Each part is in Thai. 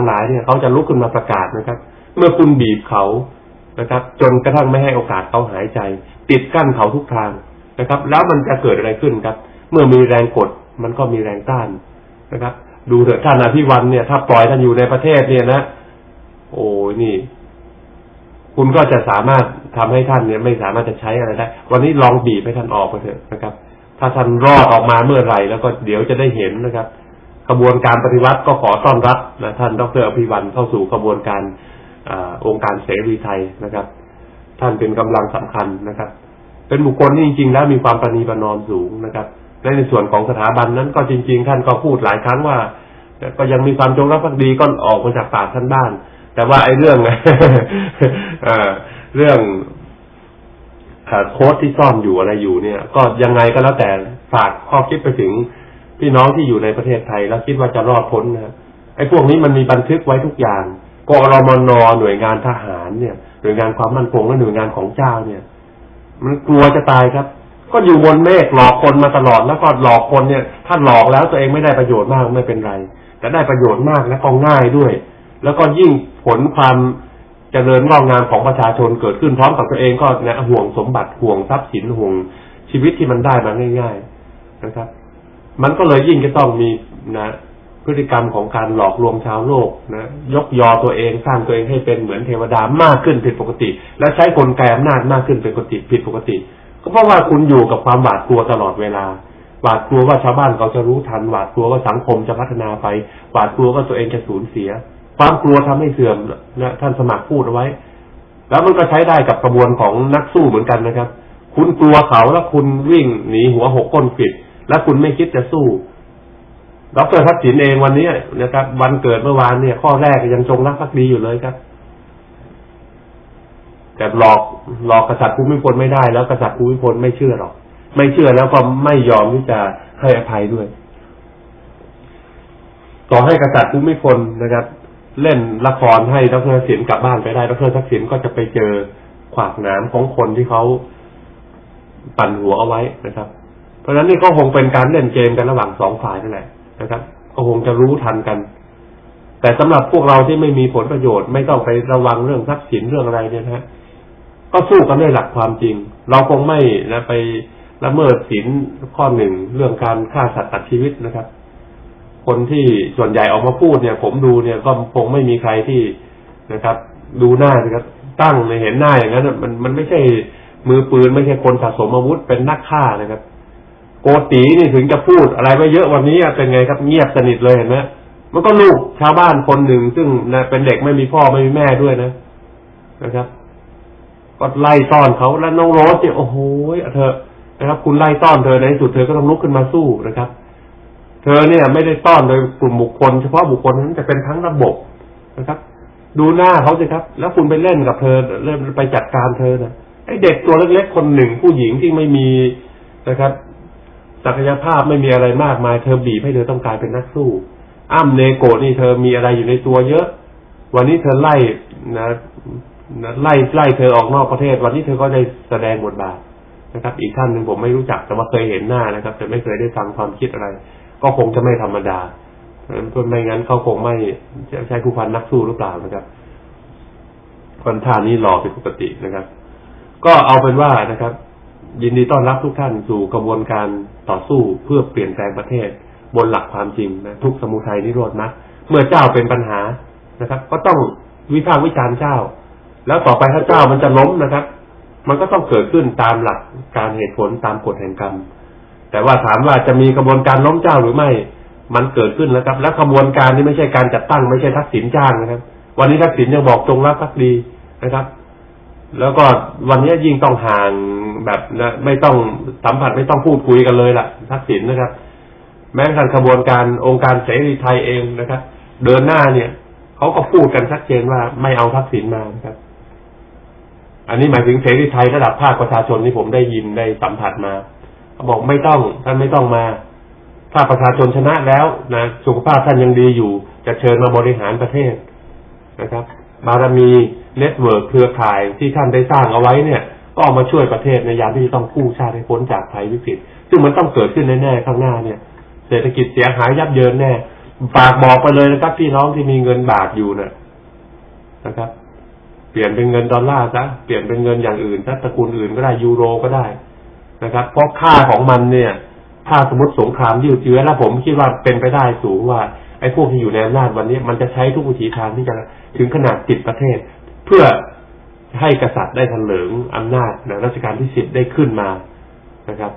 ทั้งหลายเนี่ยเขาจะลุกขึ้นมาประกาศนะครับ เมื่อคุณบีบเขานะครับ จนกระทั่งไม่ให้โอกาสเขาหายใจ ติดกั้นเขาทุกทางนะครับ แล้วมันจะเกิดอะไรขึ้นครับ เมื่อมีแรงกดมันก็มีแรงต้านนะครับ ดูเถอะท่านอภิวันเนี่ย ถ้าปล่อยท่านอยู่ในประเทศเนี่ยนะโอ้นี่ คุณก็จะสามารถทำให้ท่านเนี่ย ไม่สามารถจะใช้อะไรได้ วันนี้ลองบีบให้ท่านออกมาเถอะนะครับ ถ้าท่านรอดออกมาเมื่อไหร่แล้วก็เดี๋ยวจะได้เห็นนะครับ กระบวนการปฏิวัติก็ขอต้อนรับนะท่านดรอภิวันเข้าสู่กระบวนการอองค์การเสรีไทยนะครับ ท่านเป็นกำลังสำคัญนะครับ เป็นบุคคลที่จริง ๆ แล้วมีความประนีประนอมสูงนะครับและในส่วนของสถาบันนั้นก็จริง ๆ ท่านก็พูดหลายครั้งว่าก็ยังมีความจงรักภักดีก็ออกมาจากปากท่านบ้านแต่ว่าไอ้เรื่องเรื่องโค้ดที่ซ่อนอยู่อะไรอยู่เนี่ย ก็ยังไงก็แล้วแต่ฝากข้อคิดไปถึง พี่น้องที่อยู่ในประเทศไทยแล้วคิดว่าจะรอดพ้นนะไอ้พวกนี้มันมีบันทึกไว้ทุกอย่างกรมนหน่วยงานทหารเนี่ย หน่วยงานความมั่นคงและหน่วยงานของเจ้าเนี่ย มันกลัวจะตายครับ ก็อยู่บนเมฆหลอกคนมาตลอดแล้วก็หลอกคนเนี่ย ถ้าหลอกแล้วตัวเองไม่ได้ประโยชน์มากไม่เป็นไร แต่ได้ประโยชน์มากและก็ง่ายด้วย แล้วก็ยิ่งผลความเจริญงอกงามของประชาชนเกิดขึ้นพร้อมกับตัวเองก็นะห่วงสมบัติห่วงทรัพย์สินห่วงชีวิตที่มันได้มาง่าย ๆ นะครับ มันก็เลยยิ่งจะต้องมีนะพฤติกรรมของการหลอกลวงชาวโลกนะยกยอตัวเองสร้างตัวเองให้เป็นเหมือนเทวดามากขึ้นผิดปกติ และใช้กลไกอำนาจมากขึ้นเป็นปกติผิดปกติ ก็เพราะว่าคุณอยู่กับความหวาดกลัวตลอดเวลา หวาดกลัวว่าชาวบ้านเขาจะรู้ทัน หวาดกลัวว่าสังคมจะพัฒนาไป หวาดกลัวว่าตัวเองจะสูญเสีย ความกลัวทำให้เสื่อมนะท่านสมัครพูดเอาไว้ แล้วมันก็ใช้ได้กับกระบวนของนักสู้เหมือนกันนะครับ คุณกลัวเขาแล้วคุณวิ่งหนีหัวหกก้นปิด แล้วคุณไม่คิดจะสู้ดรทักษิณเองวันนี้นะครับ วันเกิดเมื่อวานเนี่ย ข้อแรกยังจงรักภักดีอยู่เลยครับ แต่หลอกหลอกกษัตริย์ภูมิพลไม่ได้แล้วกษัตริย์ภูมิพลไม่เชื่อหรอก ไม่เชื่อแล้วก็ไม่ยอมที่จะให้อภัยด้วย ต่อให้กษัตริย์ภูมิพลนะครับ เล่นละครให้ดรทักษิณกลับบ้านไปได้ดรทักษิณก็จะไปเจอขวากน้ำของคนที่เขาปั่นหัวเอาไว้นะครับ เพราะฉะนั้นนี่ก็คงเป็นการเล่นเกมกันระหว่างสองฝ่ายนั่นแหละนะครับก็คงจะรู้ทันกัน แต่สำหรับพวกเราที่ไม่มีผลประโยชน์ไม่ต้องไประวังเรื่องทรัพย์สินเรื่องอะไรเนี่ยนะก็สู้กันด้วยหลักความจริง เราคงไม่นะไปละเมิดศีลข้อหนึ่งเรื่องการฆ่าสัตว์ตัดชีวิตนะครับ คนที่ส่วนใหญ่ออกมาพูดเนี่ย ผมดูเนี่ยก็คงไม่มีใครที่นะครับ ดูหน้านะครับ ตั้งในเห็นหน้าอย่างนั้นมันมันไม่ใช่มือปืนไม่ใช่คนสะสมอาวุธเป็นนักฆ่านะครับ โกตีนี่ถึงจะพูดอะไรไปเยอะวันนี้เป็นไงครับเงียบสนิทเลยเห็นไหมมันก็ลูกชาวบ้านคนหนึ่งซึ่งเป็นเด็กไม่มีพ่อไม่มีแม่ด้วยนะนะครับก็ไล่ต้อนเขาแล้วน้องโรสเนี่ยโอ้โหเธอนะครับ คุณไล่ต้อนเธอในสุดเธอก็ต้องลุกขึ้นมาสู้นะครับ เธอเนี่ย ไม่ได้ต้อนโดยกลุ่มบุคคล เฉพาะบุคคลนั้นจะเป็นทั้งระบบนะครับ ดูหน้าเขาสิครับ แล้วคุณไปเล่นกับเธอเริ่มไปจัดการเธอนะไอเด็กตัวเล็กๆคนหนึ่งผู้หญิงที่ไม่มีนะครับ ศักยภาพไม่มีอะไรมากมาย เธอบีบให้เธอต้องกลายเป็นนักสู้ อ้ำเนโกนี่เธอมีอะไรอยู่ในตัวเยอะ วันนี้เธอไล่นะนะไล่ไล่เธอออกนอกประเทศ วันนี้เธอก็ได้แสดงบทบาทนะครับ อีกท่านหนึ่งผมไม่รู้จักแต่ว่าเคยเห็นหน้านะครับ แต่ไม่เคยได้ฟังความคิดอะไร ก็คงจะไม่ธรรมดาเพราะไม่งั้นเขาคงไม่ใช่ผู้พันนักสู้หรือเปล่านะครับคนท่านี้หล่อเป็นปกตินะครับ ก็เอาเป็นว่านะครับ ยินดีต้อนรับทุกท่านสู่กระบวนการต่อสู้เพื่อเปลี่ยนแปลงประเทศ บนหลักความจริงนะทุกสมุทัยนิโรธนะเมื่อเจ้าเป็นปัญหานะครับ ก็ต้องวิพากษ์วิจารณ์เจ้า แล้วต่อไปถ้าเจ้ามันจะล้มนะครับ มันก็ต้องเกิดขึ้นตามหลักการเหตุผลตามกฎแห่งกรรม แต่ว่าถามว่าจะมีกระบวนการล้มเจ้าหรือไม่ มันเกิดขึ้นแล้วครับ และกระบวนการนี้ไม่ใช่การจัดตั้งไม่ใช่ทักษิณจ้างนะครับ วันนี้ทักษิณยังบอกตรงรักพักดีนะครับ แล้วก็วันนี้ยิ่งต้องห่างแบบนะไม่ต้องสัมผัสไม่ต้องพูดคุยกันเลยล่ะทักษิณนะครับ แม้กระทั่งขบวนการองค์การเสรีไทยเองนะครับ เดินหน้าเนี่ยเขาก็พูดกันชัดเจนว่าไม่เอาทักษิณมานะครับ อันนี้หมายถึงเสรีไทยระดับภาคประชาชนที่ผมได้ยินได้สัมผัสมาเขาบอกไม่ต้องท่านไม่ต้องมาถ้าประชาชนชนะแล้วนะสุขภาพท่านยังดีอยู่ จะเชิญมาบริหารประเทศนะครับ บารมี เน็ตเวิร์กเครือข่ายที่ท่านได้สร้างเอาไว้เนี่ย ก็มาช่วยประเทศในยามที่ต้องกู้ชาติให้พ้นจากภัยวิกฤต ซึ่งมันต้องเกิดขึ้นแน่ๆข้างหน้าเนี่ย เศรษฐกิจเสียหายยับเยินแน่ฝากบอกไปเลยนะครับพี่น้องที่มีเงินบาทอยู่นะนะครับ เปลี่ยนเป็นเงินดอลลาร์ซะเปลี่ยนเป็นเงินอย่างอื่นซะตระกูลอื่นก็ได้ยูโรก็ได้นะครับ เพราะค่าของมันเนี่ย ถ้าสมมติสงครามยืดเยื้อแล้วผมคิดว่าเป็นไปได้สูงว่าไอ้พวกที่อยู่ในอำนาจวันนี้มันจะใช้ทุกวิถีทางที่จะถึงขนาดติดประเทศ เพื่อให้กษัตริย์ได้ทันเหลิงอำนาจนะรัชกาลที่สิบได้ขึ้นมานะครับ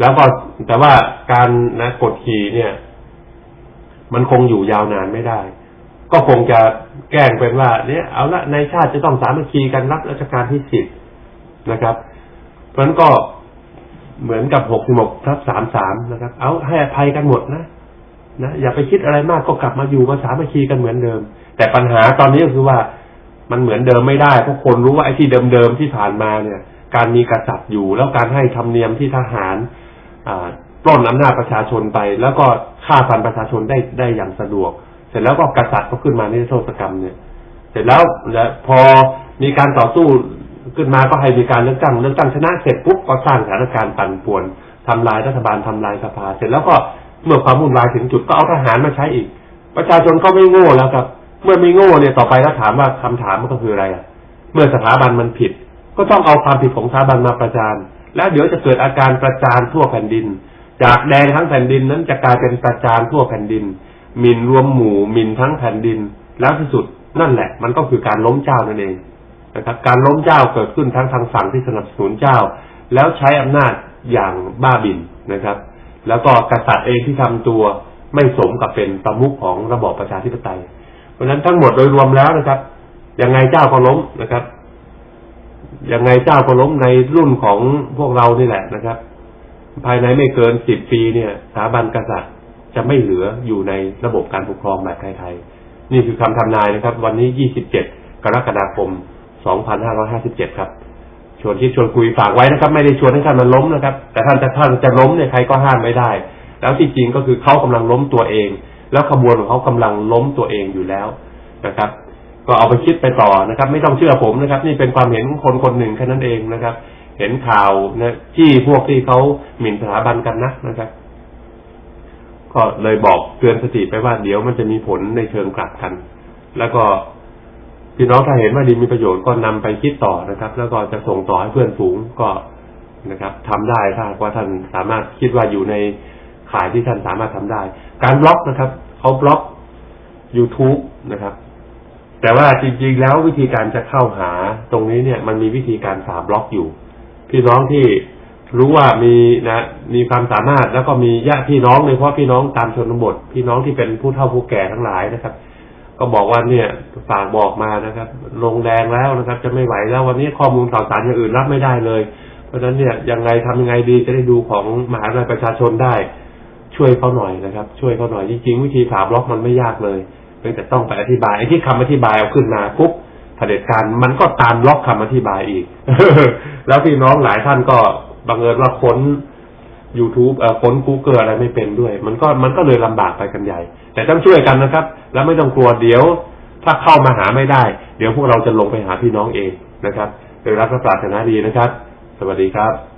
แล้วก็แต่ว่าการนะกดขี่เนี่ย มันคงอยู่ยาวนานไม่ได้ ก็คงจะแกล้งเป็นว่า เนี่ย เอาละในชาติจะต้องสามัคคีกันรับรัชกาลที่สิบนะครับ เพราะนั้นก็เหมือนกับหกสิบหกทับสามสามนะครับ เอาให้อภัยกันหมดนะนะอย่าไปคิดอะไรมากก็กลับมาอยู่มาสามัคคีกันเหมือนเดิม แต่ปัญหาตอนนี้ก็คือว่า มันเหมือนเดิมไม่ได้เพราะคนรู้ว่าไอ้ที่เดิมๆที่ผ่านมาเนี่ย การมีกษัตริย์อยู่ แล้วการให้ธรรมเนียมที่ทหารอ่าปล้นอำนาจประชาชนไป แล้วก็ฆ่าฟันประชาชนได้ได้อย่างสะดวก เสร็จแล้วก็กษัตริย์ก็ขึ้นมาในโทษกรรมเนี่ย เสร็จแล้วแล้วพอมีการต่อสู้ขึ้นมาก็ให้มีการเลือกตั้งเลือกตั้งชนะเสร็จปุ๊บก็สร้างสถานการณ์ปั่นป่วนทำลายรัฐบาลทำลายสภา เสร็จแล้วก็เมื่อความวุ่นวายถึงจุดก็เอาทหารมาใช้อีก ประชาชนก็ไม่โง่แล้วครับ เมื่อไม่โง่เนี่ยต่อไปแล้วถามว่าคำถามมันก็คืออะไรอะเมื่อสถาบันมันผิด ก็ต้องเอาความผิดของสถาบันมาประจานแล้วเดี๋ยวจะเกิดอาการประจานทั่วแผ่นดิน จากแดงทั้งแผ่นดินนั้นจะกลายเป็นประจานทั่วแผ่นดินหมินรวมหมู่หมินทั้งแผ่นดิน แล้วที่สุดนั่นแหละ มันก็คือการล้มเจ้านั่นเองนะครับการล้มเจ้าเกิดขึ้นทั้งทางฝั่งที่สนับสนุนเจ้า แล้วใช้อำนาจอย่างบ้าบินนะครับ แล้วก็กษัตริย์เองที่ทำตัวไม่สมกับเป็นประมุขของระบอบประชาธิปไตย เพราะฉะนั้นทั้งหมดโดยรวมแล้วนะครับยังไงเจ้าก็ล้มนะครับยังไงเจ้าก็ล้มในรุ่นของพวกเรานี่แหละนะครับ ภายในไม่เกินสิบปีเนี่ยสถาบันกษัตริย์จะไม่เหลืออยู่ในระบบการปกครองแบบไทยๆนี่คือคำทำนายนะครับ วันนี้ยี่สิบเจ็ดกรกฎาคมสองพันห้าร้อยห้าสิบเจ็ดครับ ชวนคิดชวนคุยฝากไว้นะครับ ไม่ได้ชวนให้ท่านมันล้มนะครับ แต่ท่านจะท่านจะล้มเนี่ยใครก็ห้ามไม่ได้ แล้วที่จริงก็คือเขากำลังล้มตัวเอง แล้วขบวนของเขากำลังล้มตัวเองอยู่แล้วนะครับ ก็เอาไปคิดไปต่อนะครับ ไม่ต้องเชื่อผมนะครับ นี่เป็นความเห็นของคนคนหนึ่งแค่นั้นเองนะครับ เห็นข่าวนะที่พวกที่เขาหมิ่นสถาบันกันนะนะครับ ก็เลยบอกเตือนสติไปว่าเดี๋ยวมันจะมีผลในเชิงกลับกัน แล้วก็พี่น้องถ้าเห็นว่าดีมีประโยชน์ก็นำไปคิดต่อนะครับ แล้วก็จะส่งต่อให้เพื่อนฝูงก็นะครับทำได้ถ้าว่าท่านสามารถคิดว่าอยู่ใน ข่ายที่ท่านสามารถทำได้ การบล็อกนะครับเขาบล็อก YouTube นะครับ แต่ว่าจริงๆแล้ววิธีการจะเข้าหาตรงนี้เนี่ย มันมีวิธีการฝาบล็อกอยู่ พี่น้องที่รู้ว่ามีนะมีความสามารถแล้วก็มีญาติพี่น้องโดยเฉพาะพี่น้องตามชนบท พี่น้องที่เป็นผู้เฒ่าผู้แก่ทั้งหลายนะครับ ก็บอกว่าเนี่ยฝากบอกมานะครับ ลงแดงแล้วนะครับ จะไม่ไหวแล้ววันนี้ข้อมูลข่าวสารอย่างอื่นรับไม่ได้เลย เพราะฉะนั้นเนี่ยยังไงทำยังไงดีจะได้ดูของมหาวิทยาลัยประชาชนได้ ช่วยเขาหน่อยนะครับ ช่วยเขาหน่อยจริงๆวิธีฝาบล็อกมันไม่ยากเลยเพียงแต่ต้องไปอธิบายไอ้ที่คำอธิบายเอาขึ้นมาปุ๊บเผด็จการมันก็ตามล็อกคำอธิบายอีก แล้วพี่น้องหลายท่านก็บังเอิญว่าค้น YouTube เอ่อค้น Google อะไรไม่เป็นด้วย มันก็มันก็เลยลำบากไปกันใหญ่ แต่ต้องช่วยกันนะครับ แล้วไม่ต้องกลัวเดี๋ยว ถ้าเข้ามาหาไม่ได้ เดี๋ยวพวกเราจะลงไปหาพี่น้องเองนะครับโดยรักและปรารถนาดีนะครับ สวัสดีครับ